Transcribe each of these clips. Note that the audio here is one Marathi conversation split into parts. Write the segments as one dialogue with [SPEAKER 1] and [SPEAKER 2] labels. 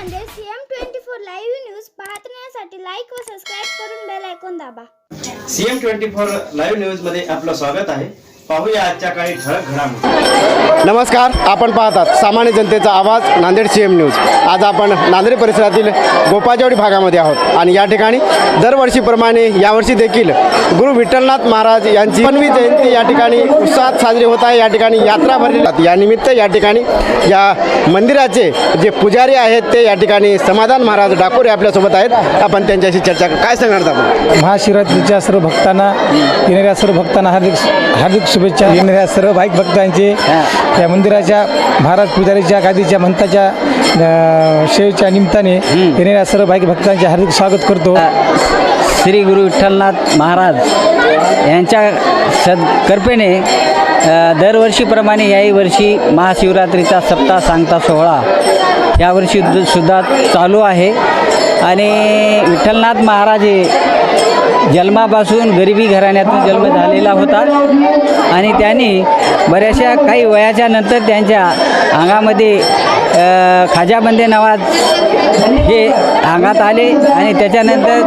[SPEAKER 1] Nanded CM twenty four live news पाहण्यासाठी लाईक व सबस्क्राईब करून बेल ऐकून दाबा.
[SPEAKER 2] सीएम ट्वेंटी फोर लाईव्ह न्यूजमध्ये आपलं स्वागत आहे. पाहूया आजच्या काही ठळक घडामोडी.
[SPEAKER 3] नमस्कार आपण पाहतात सामान्य जनतेचा आवाज नांदेड सी एम न्यूज आज आपण नांदेड परिसरातील गोपाजवडी भागामध्ये आहोत. आणि या ठिकाणी दरवर्षीप्रमाणे यावर्षी देखील गुरु विठ्ठलनाथ महाराज यांची पनवी जयंती या ठिकाणी उत्साहात साजरी होत आहे. या ठिकाणी यात्रा भरली जाते. या निमित्त या ठिकाणी या मंदिराचे जे पुजारी आहेत ते या ठिकाणी समाधान महाराज डाकोरे आपल्यासोबत आहेत. आपण त्यांच्याशी चर्चा. काय सांगणार आपण?
[SPEAKER 4] महाशिवरात्रीच्या सर्व भक्तांना येणाऱ्या सर्व भक्तांना हार्दिक हार्दिक शुभेच्छा येणाऱ्या सर्व भाविक भक्तांचे या मंदिराच्या महाराज पुजारीच्या गादीच्या मंताच्या शेवेच्या निमित्ताने येणाऱ्या सर्व भाविक भक्तांचे हार्दिक स्वागत करतो.
[SPEAKER 5] श्री गुरु विठ्ठलनाथ महाराज यांच्या सद कृपेने अ, दरवर्षीप्रमाणे याही वर्षी महाशिवरात्रीचा सप्ताह सांगता सोहळा यावर्षी सुद्धा चालू आहे. आणि विठ्ठलनाथ महाराज हे जन्मापासून गरिबी घराण्यातून जन्म झालेला होता. आणि त्यांनी बऱ्याचशा काही वयाच्या नंतर त्यांच्या अंगामध्ये खाजाबंदे नवाज हे अंगात आले. आणि त्याच्यानंतर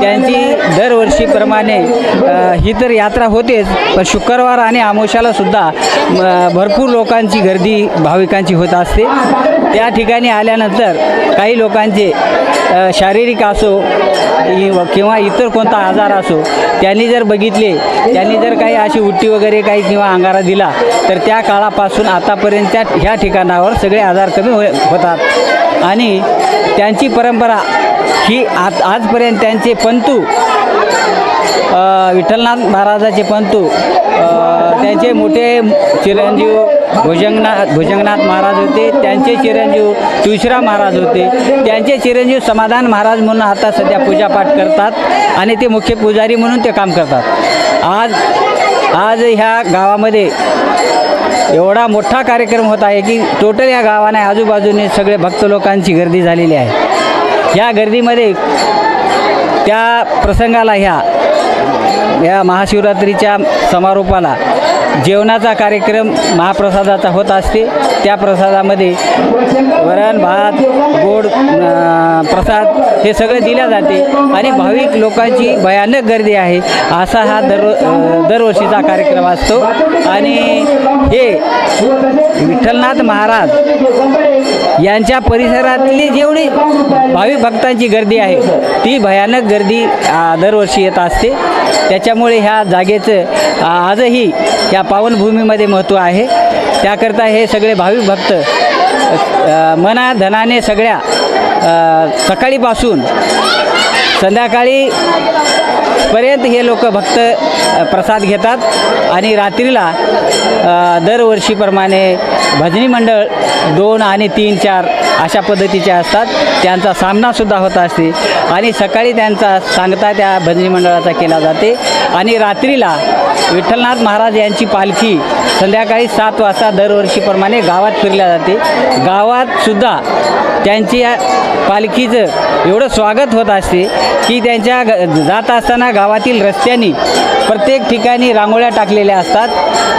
[SPEAKER 5] त्यांची दरवर्षीप्रमाणे ही तर यात्रा होतेच पण शुक्रवार आणि आमोशाला सुद्धा भरपूर लोकांची गर्दी भाविकांची होत असते. त्या ठिकाणी आल्यानंतर काही लोकांचे शारीरिक असो किंवा इतर कोणता आजार असो त्यांनी जर बघितले त्यांनी जर काही अशी उट्टी वगैरे काही किंवा अंगारा दिला तर त्या काळापासून आतापर्यंत त्या ह्या ठिकाणावर सगळे आजार कमी हो होतात. आणि त्यांची परंपरा ही आज आजपर्यंत त्यांचे पंतू विठ्ठलनाथ महाराजाचे पंतू त्यांचे मोठे चिरंजीव भुजंगनाथ भुजंगनाथ महाराज होते त्यांचे चिरंजीव तुळशीराम महाराज होते. त्यांचे चिरंजीव समाधान महाराज म्हणून आता सध्या पूजापाठ करतात आणि ते मुख्य पुजारी म्हणून ते काम करतात. आज आज ह्या गावामध्ये एवढा मोठा कार्यक्रम होत आहे की टोटल या गावाने आजूबाजूने सगळे भक्त लोकांची गर्दी झालेली आहे. या गर्दीमध्ये त्या प्रसंगाला ह्या या महाशिवरात्रीच्या समारोपाला जेवणाचा कार्यक्रम महाप्रसादाचा होत असते. त्या प्रसादामध्ये वरण भात गोड प्रसाद हे सगळं दिल्या जाते. आणि भाविक लोकांची भयानक गर्दी आहे. असा हा दर दरवर्षीचा कार्यक्रम असतो. आणि हे विठ्ठलनाथ महाराज यांच्या परिसरातली जेवढी भाविक भक्तांची गर्दी आहे ती भयानक गर्दी दरवर्षी येत असते. त्याच्यामुळे ह्या जागेचं आजही या पावनभूमीमध्ये महत्त्व आहे. त्याकरता हे सगळे भाविक भक्त मना धनाने सगळ्या सकाळीपासून संध्याकाळी पर्यंत हे लोक भक्त प्रसाद घेतात आणि रात्रीला दरवर्षीप्रमाणे भजनी मंडळ दोन आणि तीन चार अशा पद्धतीचे असतात. त्यांचा सामनासुद्धा होत असते आणि सकाळी त्यांचा सांगता त्या भजनी मंडळाचा केला जाते आणि रात्रीला विठ्ठलनाथ महाराज यांची पालखी संध्याकाळी सात वाजता दरवर्षीप्रमाणे गावात फिरल्या जाते. गावातसुद्धा त्यांची या पालखीचं एवढं स्वागत होत असते की त्यांच्या ग जात असताना गावातील रस्त्यानी प्रत्येक ठिकाणी रांगोळ्या टाकलेल्या असतात.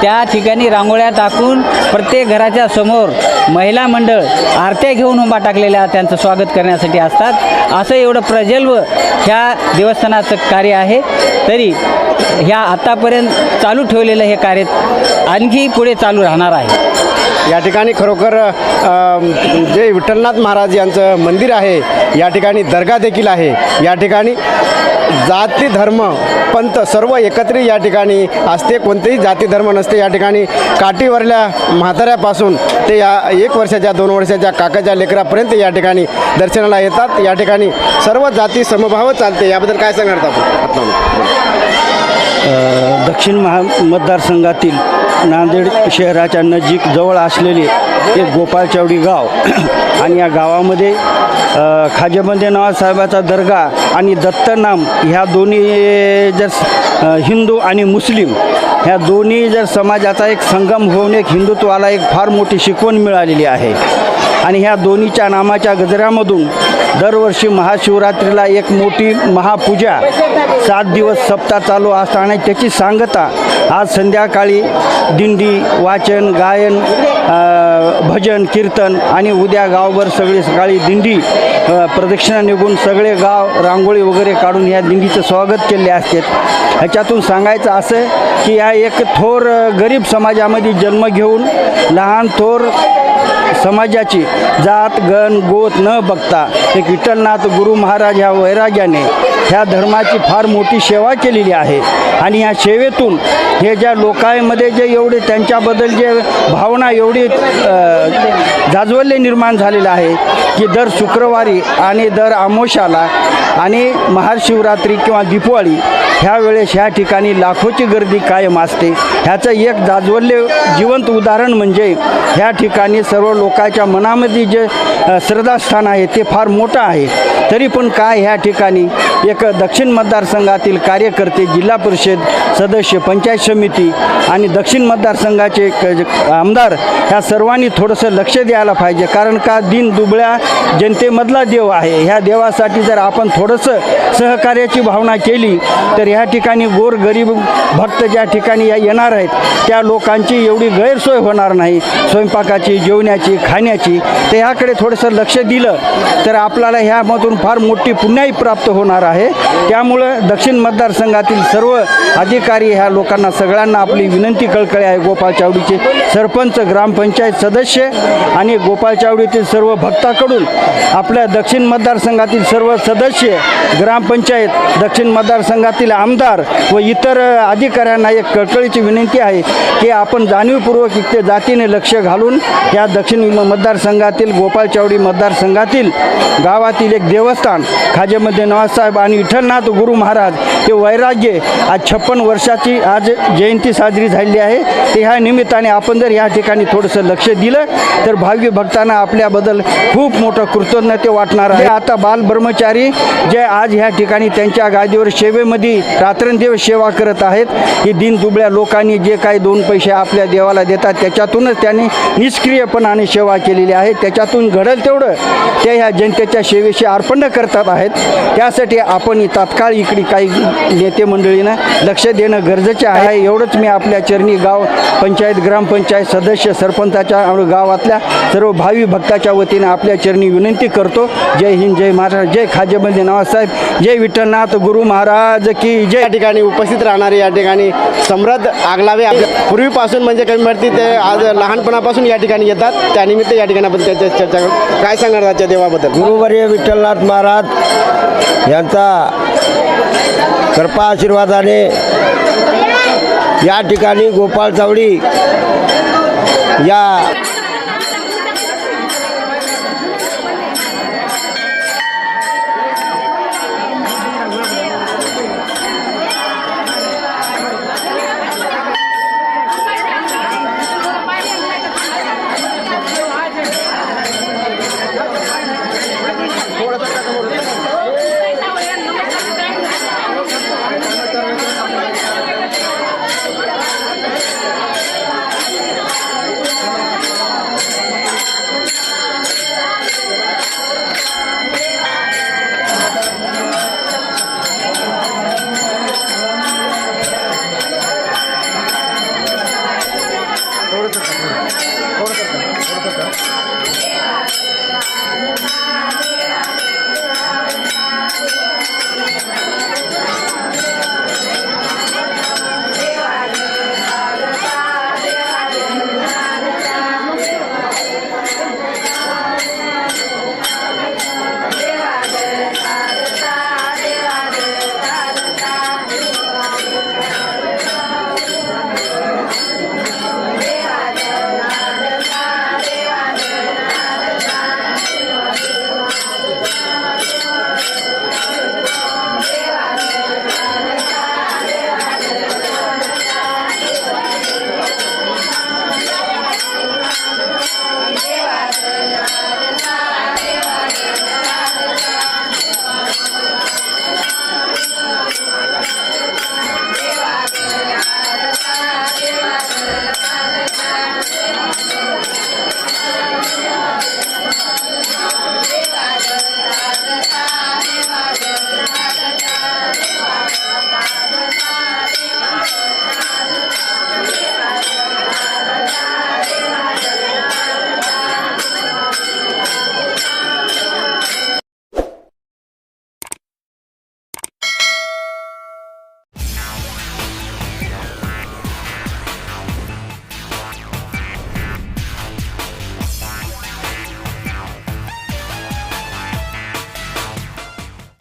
[SPEAKER 5] त्या ठिकाणी रांगोळ्या टाकून प्रत्येक घराच्या समोर महिला मंडळ आरत्या घेऊन उभा टाकलेल्या त्यांचं स्वागत करण्यासाठी असतात. असं एवढं प्रजल्व ह्या देवस्थानाचं कार्य आहे. तरी ह्या आत्तापर्यंत चालू ठेवलेलं हे कार्य आणखी पुढे चालू राहणार आहे.
[SPEAKER 3] या ठिकाणी खरोखर जे विठ्ठलनाथ महाराज यांचं मंदिर आहे या ठिकाणी दर्गा देखील आहे. या ठिकाणी जाती धर्म पंथ सर्व एकत्रित या ठिकाणी असते. कोणतेही जाती धर्म नसते. या ठिकाणी काठीवरल्या म्हाताऱ्यापासून ते या एक वर्षाच्या दोन वर्षाच्या काकाच्या लेकरापर्यंत या ठिकाणी दर्शनाला येतात. या ठिकाणी सर्व जाती समभाव चालते. याबद्दल काय सांगणार आपण?
[SPEAKER 6] दक्षिण महा मतदारसंघातील नांदेड शहराच्या नजीक जवळ असलेले एक गोपाळचावडी गाव. आणि या गावामध्ये खाजेबंदे साहेबाचा दर्गा आणि दत्तनाम ह्या दोन्ही जर हिंदू आणि मुस्लिम ह्या दोन्ही जर समाजाचा एक संगम होऊन एक हिंदुत्वाला एक फार मोठी शिकवण मिळालेली आहे. आणि ह्या दोन्हीच्या नामाच्या गजऱ्यामधून दरवर्षी महाशिवरात्रीला एक मोठी महापूजा सात दिवस सप्ताह चालू असताना त्याची सांगता आज संध्याकाळी दिंडी वाचन गायन भजन कीर्तन आणि उद्या गावभर सगळे सकाळी दिंडी प्रदक्षिणा निघून सगळे गाव रांगोळी वगैरे काढून ह्या दिंडीचं स्वागत केले असते. ह्याच्यातून सांगायचं असं की या एक थोर गरीब समाजामध्ये जन्म घेऊन लहान थोर समाजाची जात गण गोत न बघता एक विठ्ठलनाथ गुरु महाराज ह्या वैराग्याने ह्या धर्माची फार मोठी सेवा केलेली आहे. आणि या सेवेतून हे ज्या लोकांमध्ये जे एवढे त्यांच्याबद्दल जे भावना एवढी जाजवल्य निर्माण झालेलं आहे की दर शुक्रवारी आणि दर आमोशाला आणि महाशिवरात्री किंवा दिपवाळी ह्या वेळेस ह्या ठिकाणी लाखोची गर्दी कायम असते. ह्याचं एक जाजवल्य जिवंत उदाहरण म्हणजे ह्या ठिकाणी सर्व लोकांच्या मनामध्ये जे श्रद्धास्थान आहे ते फार मोठं आहे. तरी पण काय ह्या ठिकाणी एक दक्षिण मतदारसंघातील कार्यकर्ते जिल्हा परिषद सदस्य पंचायत समिती आणि दक्षिण मतदारसंघाचे क- आमदार ह्या सर्वांनी थोडंसं लक्ष द्यायला पाहिजे. कारण का दिन दुबळ्या जनतेमधला देव आहे. ह्या देवासाठी जर आपण थोडंसं सहकार्याची भावना केली तर ह्या ठिकाणी गोरगरीब भक्त ज्या ठिकाणी या येणार आहेत त्या लोकांची एवढी गैरसोय होणार नाही. स्वयंपाकाची जेवण्याची खाण्याची. तर ह्याकडे थोडंसं लक्ष दिलं तर आपल्याला ह्यामधून फार मोठी पुण्याही प्राप्त होणार आहे. आहे. त्यामुळं दक्षिण मतदारसंघातील सर्व अधिकारी ह्या लोकांना सगळ्यांना आपली विनंती कळकळी आहे. गोपाळ चावडीचे सरपंच ग्रामपंचायत सदस्य आणि गोपाळ चावडीतील सर्व भक्ताकडून आपल्या दक्षिण मतदारसंघातील सर्व सदस्य ग्रामपंचायत दक्षिण मतदारसंघातील आमदार व इतर अधिकाऱ्यांना एक कळकळीची विनंती आहे की आपण जाणीवपूर्वक इथे जातीने लक्ष घालून या दक्षिण मतदारसंघातील गोपाळ चावडी मतदारसंघातील गावातील एक देवस्थान खाजेमध्ये नवाजसाहेब आणि विठ्ठलनाथ गुरु महाराज हे वैराग्य आज छप्पन वर्षाची आज जयंती साजरी झालेली आहे. ते ह्या निमित्ताने आपण जर या ठिकाणी थोडंसं लक्ष दिलं तर भावी भक्तांना आपल्याबद्दल खूप मोठं कृतज्ञते वाटणार आहे. आता बाल ब्रह्मचारी जे आज ह्या ठिकाणी त्यांच्या गादीवर सेवेमध्ये रात्रंदिवस सेवा करत आहेत. ही दिन दुबळ्या लोकांनी जे काही दोन पैसे आपल्या देवाला देतात त्याच्यातूनच त्यांनी निष्क्रियपणाने सेवा केलेली आहे. त्याच्यातून घडल तेवढं ते ह्या जनतेच्या सेवेशी अर्पण करतात आहेत. त्यासाठी आपण ही तात्काळ इकडे काही नेते मंडळीनं लक्ष देणं गरजेचं आहे. एवढंच मी आपल्या चरणी गाव पंचायत ग्रामपंचायत सदस्य सरपंचाच्या आणि गावातल्या सर्व भावी भक्ताच्या वतीनं आपल्या चरणी विनंती करतो. जय हिंद जय महाराज जय खाजेबंदी नवासाहेब जय विठ्ठलनाथ गुरु महाराज की जय.
[SPEAKER 3] या ठिकाणी उपस्थित राहणारे या ठिकाणी सम्राट आगलावे आपल्या पूर्वीपासून म्हणजे कमी म्हणते ते आज लहानपणापासून या ठिकाणी येतात. त्यानिमित्त या ठिकाणी आपण त्याच्या चर्चा काय सांगणार त्याच्या देवाबद्दल?
[SPEAKER 7] गुरुवर्य विठ्ठलनाथ महाराज यांचा कृपा आशीर्वादाने या ठिकाणी गोपाळ चावडी या ಕೊಡ್ತಕ್ಕ ಕೊಡ್ತಕ್ಕ